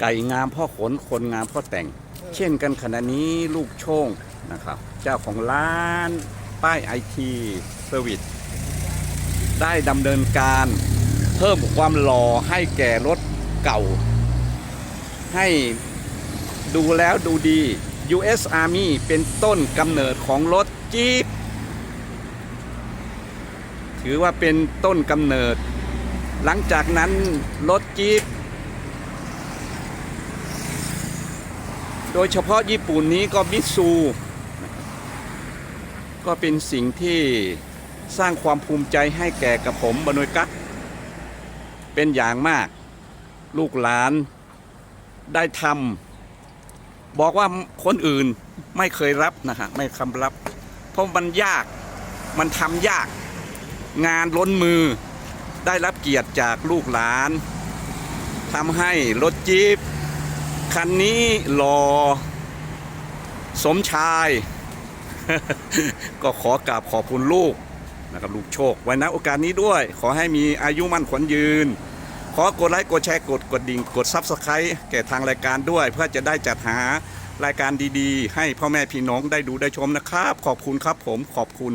ไก่งามพ่อขนคนงามพ่อแต่ง เช่นกันขณะนี้ลูกโชงนะครับ เจ้าของร้านป้ายไอทีเซอร์วิสได้ดำเนินการเพิ่มความหล่อให้แก่รถเก่า ให้ดูแล้วดูดี US Army เป็นต้นกำเนิดของรถจี๊ปถือว่าเป็นต้นกำเนิด หลังจากนั้นรถจี๊ป โดยเฉพาะญี่ปุ่นนี้ก็มิซูก็เป็นสิ่งที่สร้างความภูมิใจให้แก่กับผมบรรยกักเป็นอย่างมาก ลูกหลานได้ทำบอกว่าคนอื่นไม่เคยรับนะฮะไม่คำรับ เพราะมันยากมันทำยากงานล้นมือได้รับเกียรติจากลูกหลานทำให้รถจี๊ป คันนี้รอสมชาย ก็ขอกราบขอบคุณลูกนะครับลูกโชค ไว้นะโอกาสนี้ด้วย ขอให้มีอายุมั่นขวัญยืน ขอกดไลค์กดแชร์กดกดดิ่งกดซับสไครต์แก่ทางรายการด้วย เพื่อจะได้จัดหารายการดีๆ ให้พ่อแม่พี่น้องได้ดูได้ชมนะครับ ขอบคุณครับผมขอบคุณ